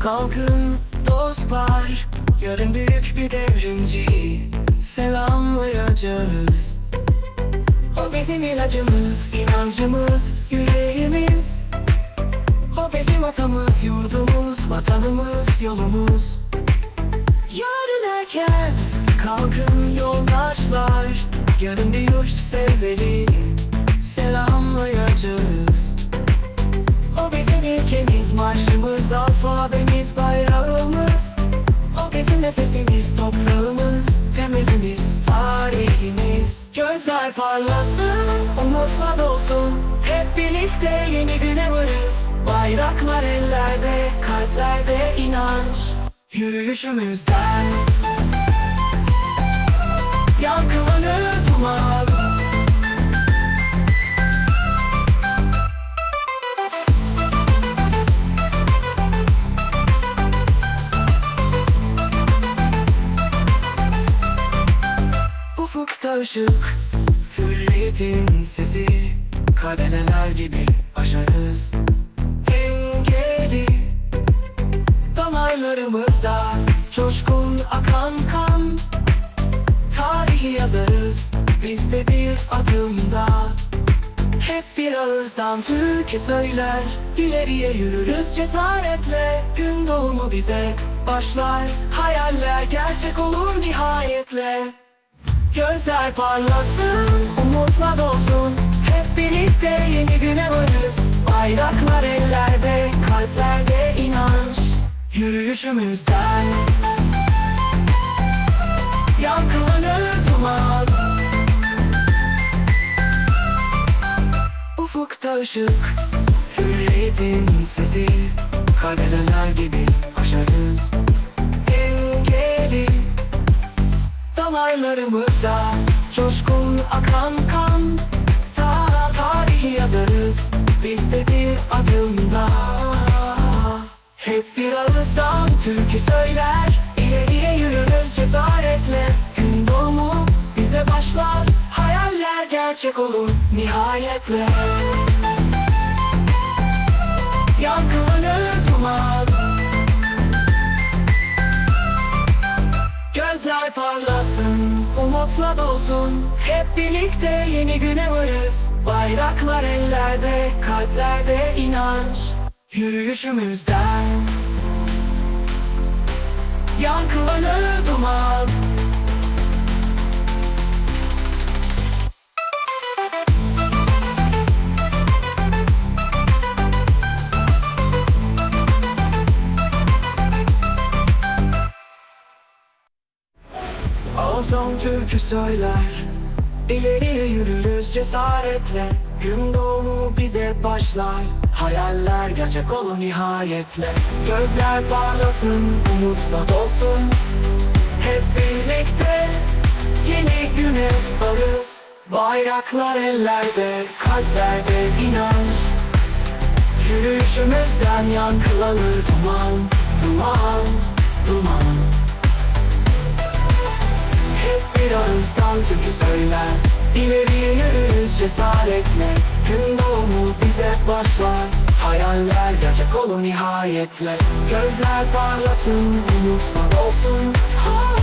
Kalkın dostlar Yarın büyük bir devrimciyi Selamlayacağız. O bizim ilacımız, inancımız, yüreğimiz. O bizim atamız, yurdumuz, vatanımız, yolumuz. Yarın erken kalkın yoldaşlar Yarın bir yurt severi selamlayacağız alfabemiz, bayrağımız O bizim nefesimiz, toprağımız, temelimiz, tarihimiz. Gözler parlasın, umutla dolsun. Hep birlikte yeni güne varız. Bayraklar ellerde, kalplerde inanç. Yürüyüşümüzden Ufukta ışık Hürriyetin sesi Kadeleler gibi aşarız. Engeli Damarlarımızda Coşkun akan kan. Tarihi yazarız Bizde bir adımda. Hep bir ağızdan türkü söyler İleriye yürürüz cesaretle. Gün doğumu bize başlar Hayaller gerçek olur nihayetle Gözler parlasın, umutla dolsun. Hep birlikte yeni güne varız. Bayraklar ellerde, kalplerde inanç. Yürüyüşümüzden Yankılanır duman. Ufukta ışık Hürriyetin sesi. Kadeleler gibi aşarız Damarlarımızda coşkun akan kan. Ta tarihi yazarız bizde bir adımda. Hep bir ağızdan türkü söyler İleriye yürürüz cesaretle. Gün doğumu bize başlar Hayaller gerçek olur nihayetle umutla dolsun Hep birlikte yeni güne varız. Bayraklar ellerde, kalplerde inanç. Yürüyüşümüzden. Yankılanır duman Ağzım türkü söyler. İleriye yürürüz cesaretle. Gün doğumu bize başlar. Hayaller gerçek olur nihayetle. Gözler parlasın, umutla dolsun. Hep birlikte yeni güne varız. Bayraklar ellerde, kalplerde inanç. Yürüyüşümüzden yankılanır duman, duman, duman bir ağızdan türkü söyler İleriye yürürüz cesaretle. Gün doğumu bize başlar. Hayaller gerçek olur nihayetle. Gözler parlasın, umutlar olsun. Ha